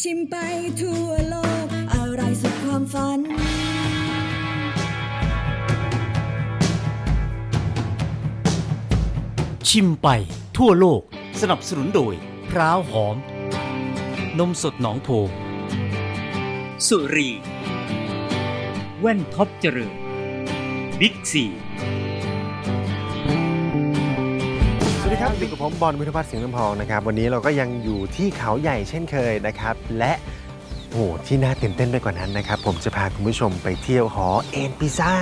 ชิมไปทั่วโลก อะไรสุดความฝัน ชิมไปทั่วโลก สนับสนุนโดย พร้าวหอม นมสดหนองโพ สุรี แว่นท็อปเจริญบิ๊กซี ดีครับอยู่กับผมบอลวิทยพัฒน์เสียงลำพองนะครับ วันนี้เราก็ยังอยู่ที่เขาใหญ่เช่นเคยนะครับ และโอ้โหที่น่าตื่นเต้นไปกว่านั้นนะครับ ผมจะพาคุณผู้ชมไปเที่ยวหอเอ็นพิซ่า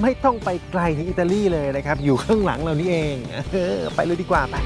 ไม่ต้องไปไกลถึงอิตาลีเลยนะครับ อยู่ข้างหลังเรานี่เอง ไปเลยดีกว่าไป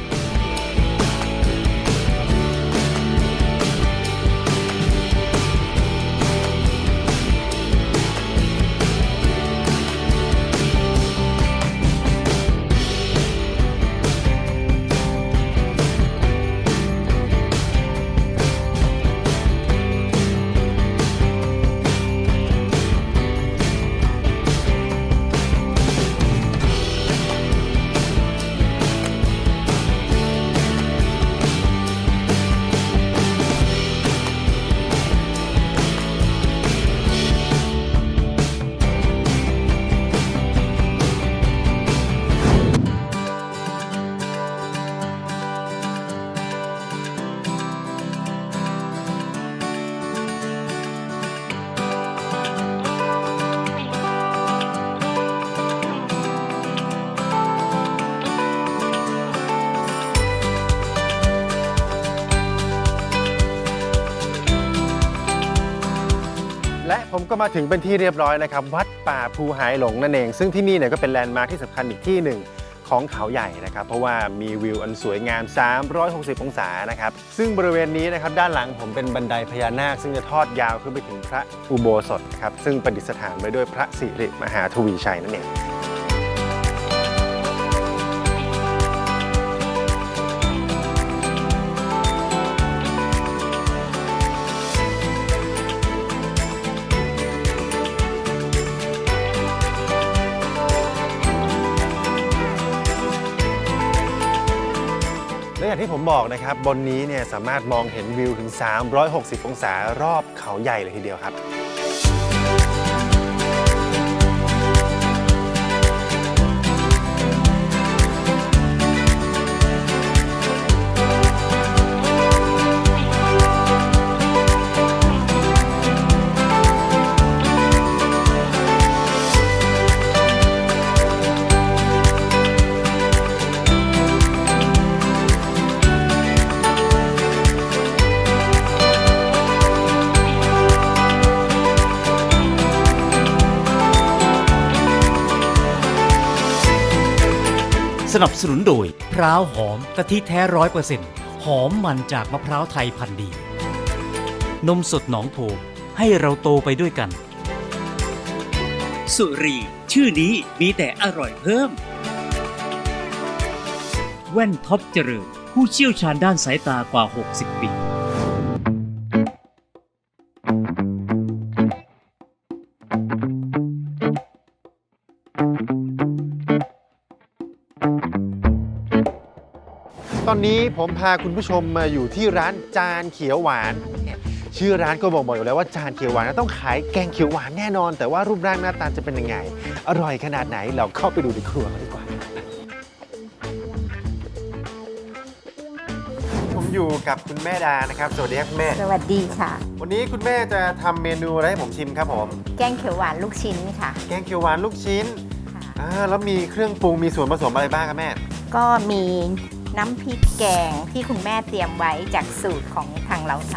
ผมก็มาถึงเป็นที่เรียบร้อยนะครับ วัดป่าภูหายหลงนั่นเอง ซึ่งที่นี่เนี่ยก็เป็นแลนด์มาร์คที่สำคัญอีกที่หนึ่งของเขาใหญ่นะครับ เพราะว่ามีวิวอันสวยงาม 360 องศานะครับ ซึ่งบริเวณนี้นะครับด้านหลังผมเป็นบันไดพญานาค ซึ่งจะทอดยาวขึ้นไปถึงพระอุโบสถครับซึ่งประดิษฐานไว้ด้วยพระสิริมหาทวีชัยนั่นเอง และอย่างที่ผมบอกนะครับบนนี้เนี่ยสามารถมองเห็นวิวถึง 360 องศารอบเขาใหญ่เลยทีเดียวครับ สนับสนุนโดยพร้าวหอมกะทิแท้ร้อยเปอร์เซ็นต์หอมมันจากมะพร้าวไทยพันธุ์ดี นมสดหนองโพให้เราโตไปด้วยกัน สุรี ชื่อนี้มีแต่อร่อยเพิ่ม แว่นท็อปเจริญ ผู้เชี่ยวชาญด้านสายตากว่า 60 ปี นนี้ผมพาคุณผู้ชมมาอยู่ที่ร้านจานเขียวหวานเนี่ยชื่อร้านก็บอกบอกอยู่แล้วว่าจานเขียวหวานต้องขายแกงเขียวหวานแน่นอน แต่ว่ารูปร่างหน้าตาจะเป็นยังไง อร่อยขนาดไหนเราเข้าไปดูในครัวกันดีกว่า ผมอยู่กับคุณแม่ดานะครับ สวัสดีครับคุณแม่ สวัสดีค่ะ วันนี้คุณแม่จะทำเมนูอะไรให้ผมชิมครับผม แกงเขียวหวานลูกชิ้นค่ะแกงเขียวหวานลูกชิ้นค่ะ อ่าแล้วมีเครื่องปรุงมีส่วนผสมอะไรบ้างครับแม่ ก็มี น้ำพริกแกงที่คุณแม่เตรียมไว้จากสูตรของทางเราท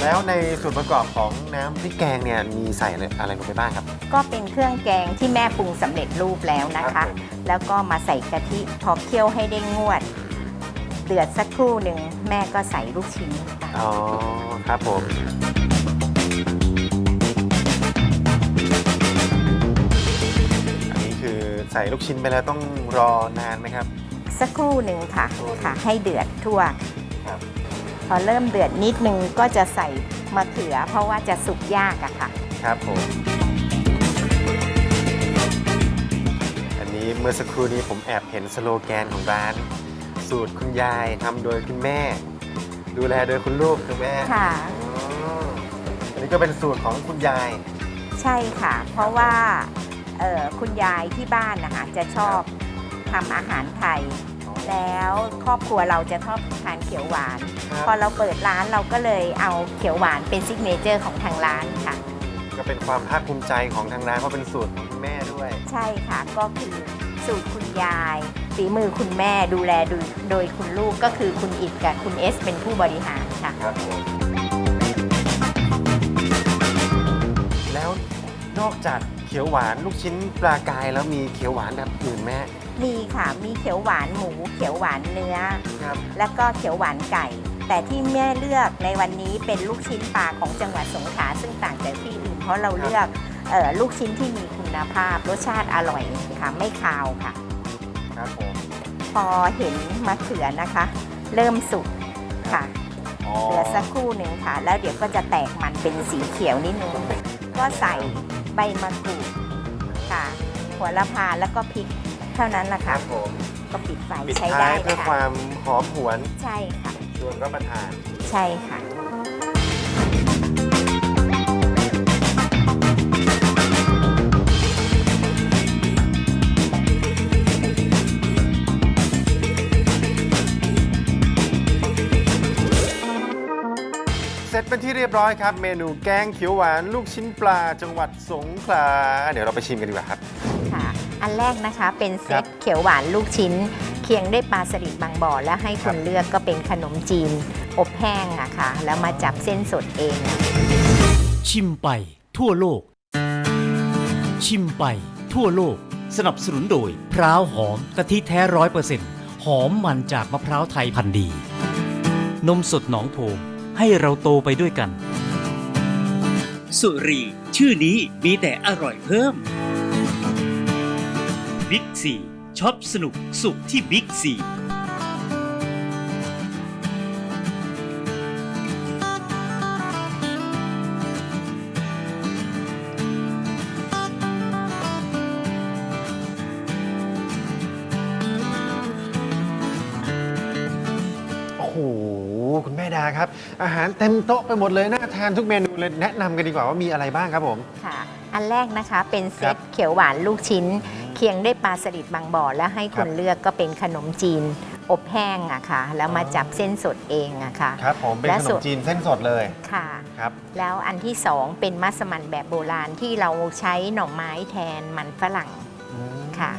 แล้วในส่วนประกอบของน้ำพริกแกงเนี่ยมีใส่อะไรลงไปบ้างครับำก็เป็นเครื่องแกงที่แม่ปรุงสำเร็จรูปแล้วนะครัคะ บผม แล้วก็มาใส่กะทิพอเคี่ยวให้ได้งวด เดือดสักครู่หนึ่งแม่ก็ใส่ลูกชิ้นค่ะอ๋อครับผม ใส่ลูกชิ้นไปแล้วต้องรอนานไหมครับ สักครู่หนึ่งค่ะค่ะ ให้เดือดทั่ว ครับ พอเริ่มเดือดนิดนึงก็จะใส่มะเขือ เพราะว่าจะสุกยากอะค่ะ ครับผม อันนี้เมื่อสักครู่นี้ผมแอบเห็นสโลแกนของร้าน สูตรคุณยายทำโดยคุณแม่ ดูแลโดยคุณลูกคุณแม่ค่ะ อ๋ออันนี้ก็เป็นสูตรของคุณยาย ใช่ค่ะ เพราะว่าเอ่อ คุณยายที่บ้านนะคะจะชอบทำอาหารไทย แล้วครอบครัวเราจะชอบทานเขียวหวานครับพอเราเปิดร้านเราก็เลยเอาเขียวหวานเป็นซิกเนเจอร์ของทางร้านค่ะ ก็เป็นความภาคภูมิใจของทางร้านเพราะเป็นสูตรของคุณแม่ด้วย ใช่ค่ะก็คือสูตรคุณยายฝีมือคุณแม่ดูแลโดยโดยคุณลูกก็คือคุณอิดกับคุณเอส เป็นผู้บริหารค่ะ ครับผมแล้วนอกจากเขียวหวานลูกชิ้นปลากายแล้วมีเขียวหวานแบบอื่นแม่มีค่ะ มีเขียวหวานหมู เขียวหวานเนื้อ ครับ แล้วก็เขียวหวานไก่ แต่ที่แม่เลือกในวันนี้เป็นลูกชิ้นปลาของจังหวัดสงขลาซึ่งต่างจากที่อื่นเพราะเราเลือกเออลูกชิ้นที่มีคุณภาพ รสชาติอร่อยค่ะ ไม่คาวค่ะ ครับผมพอเห็นมะเขือนะคะ เริ่มสุกค่ะอ๋อเหลือสักครู่หนึ่งค่ะ แล้วเดี๋ยวก็จะแตกมันเป็นสีเขียวนิดนึงก็ใส่ ใบมะกรูดค่ะหัวละพาแล้วก็พริกเท่านั้นแหละครัค่ะบผมก็ปิดไฟปิดใช้ท้าได้ยเพื่อคค่ะวามหอมหวนใช่ค่ะ ชวนรับประทาน ใช่ค่ะ เสร็จเป็นที่เรียบร้อยครับ เมนูแกงเขียวหวาน ลูกชิ้นปลาจังหวัดสงขลา เดี๋ยวเราไปชิมกันดีกว่าครับ ค่ะ อันแรกนะคะเป็นเซครัตบเขียวหวานลูกชิ้น เคียงด้วยปลาสลิดบางบ่อ และให้ครัคุบณเลือกก็เป็นขนมจีน อบแห้งอะค่ะแล้วมาจับเส้นสดเอง ชิมไปทั่วโลก ชิมไปทั่วโลก สนับสนุนโดยพร้าวหอมกะทิแท้ร้อยเปอร์เซ็นต์หอมมันจากมะพร้าวไทยพันธุ์ดี นมสดหนองโพ ให้เราโตไปด้วยกัน สุรี ชื่อนี้มีแต่อร่อยเพิ่มบิ๊กซีช็อปสนุกสุขที่บิ๊กซีาครับ อาหารเต็มโต๊ะไปหมดเลยน่าทานทุกเมนูเลยแนะนำกันดีกว่าว่ามีอะไรบ้างครับผม ค่ะ อันแรกนะคะเป็นเซครัตบเขียวหวานลูกชิ้น เคียงด้วยปลาสลิดบางบ่อ และให้คุณครับ เลือกก็เป็นขนมจีน อบแห้งอะค่ะ แล้วมาจับเส้นสดเองอะค่ะ ครับผมเป็นและขนส่มวนจีนเส้นสดเลยค่ะ ครับ แล้วอันที่สองเป็นมัสมั่นแบบโบราณที่เราใช้หน่อไม้แทนมันฝรั่งอืมค่ะ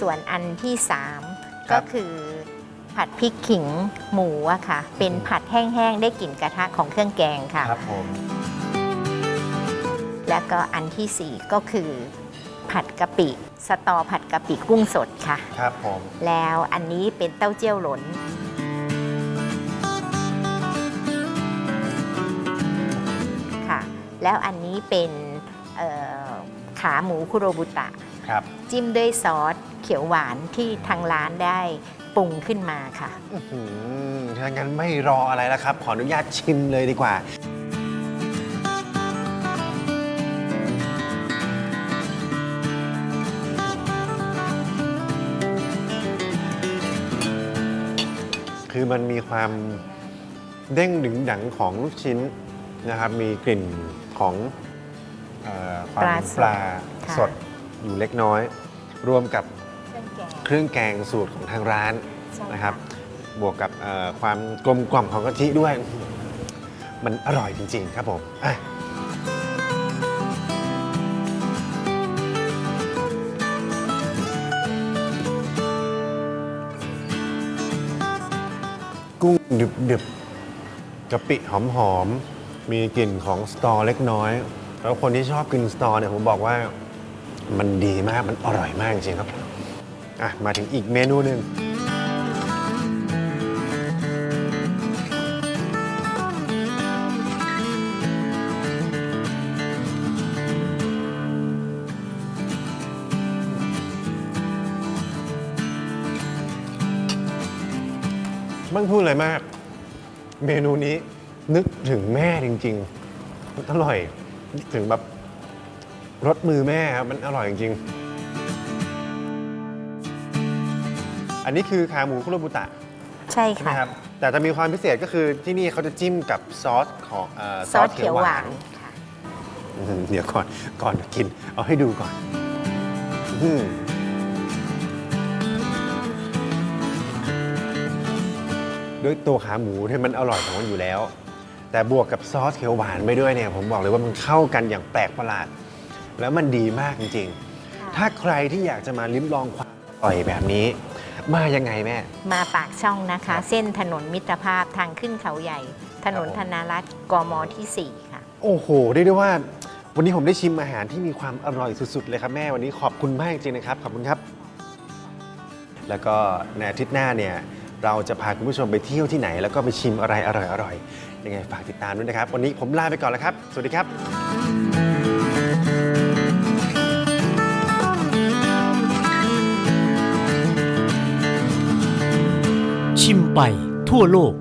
ส่วนอันที่สามครัก็บคือ ผัดพริกขิงหมูอะค่ะ เป็นผัดแห้งๆ ได้กลิ่นกระทะของเครื่องแกงค่ะ ครับผม แล้วก็อันที่สี่ก็คือ ผัดกะปิสตอผัดกะปิกุ้งสดค่ะ ครับผม แล้วอันนี้เป็นเต้าเจี้ยวหลน ค่ะ แล้วอันนี้เป็นเอ่อขาหมูคุโรบุตะ ครับ จิ้มด้วยซอสเขียวหวานที่ทางร้านได้ ปรุงขึ้นมาค่ะ อื้อหือถ้างั้นไม่รออะไรแล้วครับ ขออนุญาตชิมเลยดีกว่า คือมันมีความเด้งดึงดังของลูกชิ้นนะครับ มีกลิ่นของเออความปลาสดปลาค่ะ สดอยู่เล็กน้อย รวมกับ เครื่องแกงเครื่องแกงสูตรของทางร้านใช่นะครับ บวกกับเอ่อความกลมกล่อมของกะทิด้วย มันอร่อยจริง ๆ ครับผมอะกุ้งดึบๆกะปิหอมๆ มีกลิ่นของสตอเล็กน้อย แล้วคนที่ชอบกินสตอเนี่ยผมบอกว่า มันดีมาก มันอร่อยมากจริงๆครับ อะมาถึงอีกเมนูหนึ่งไม่พูดอะไรมาก เมนูนี้นึกถึงแม่จริงๆมันอร่อยนึกถึงแบบรสมือแม่ครับมันอร่อยจริงๆ อันนี้คือขาหมูคุโรบุตะใช่ใช่ไหมค่ะ ครับ แต่จะมีความพิเศษก็คือที่นี่เขาจะจิ้มกับซอสของเซอสเขียวหวานค่ะอืมเดี๋ยวก่อน ก่อนกิน เอาให้ดูก่อนอืมด้วยตัวขาหมูที่มันอร่อยของมันอยู่แล้ว แต่บวกกับซอสเขียวหวานไปด้วยเนี่ย ผมบอกเลยว่ามันเข้ากันอย่างแปลกประหลาด แล้วมันดีมากจริง ๆ ถ้าใครที่อยากจะมาลิ้มลองความอร่อยแบบนี้ มายังไงแม่ มาปากช่องนะครัคะ บ เส้นถนนมิตรภาพทางขึ้นเขาใหญ่ ถนนครับผมธนารัตน์กมที่4 ค่ะ โอ้โหเรียกได้ว่า วันนี้ผมได้ชิมอาหารที่มีความอร่อยสุดๆเลยครับแม่วันนี้ขอบคุณมากจริงๆนะครับขอบคุณครับ แล้วก็ในอาทิตย์หน้าเนี่ยเราจะพาคุณผู้ชมไปเที่ยวที่ไหน แล้วก็ไปชิมอะไรอร่อยๆยังไงฝากติดตามด้วยนะครับ วันนี้ผมลาไปก่อนแล้วครับ สวัสดีครับ ใหม่ทั่วโลก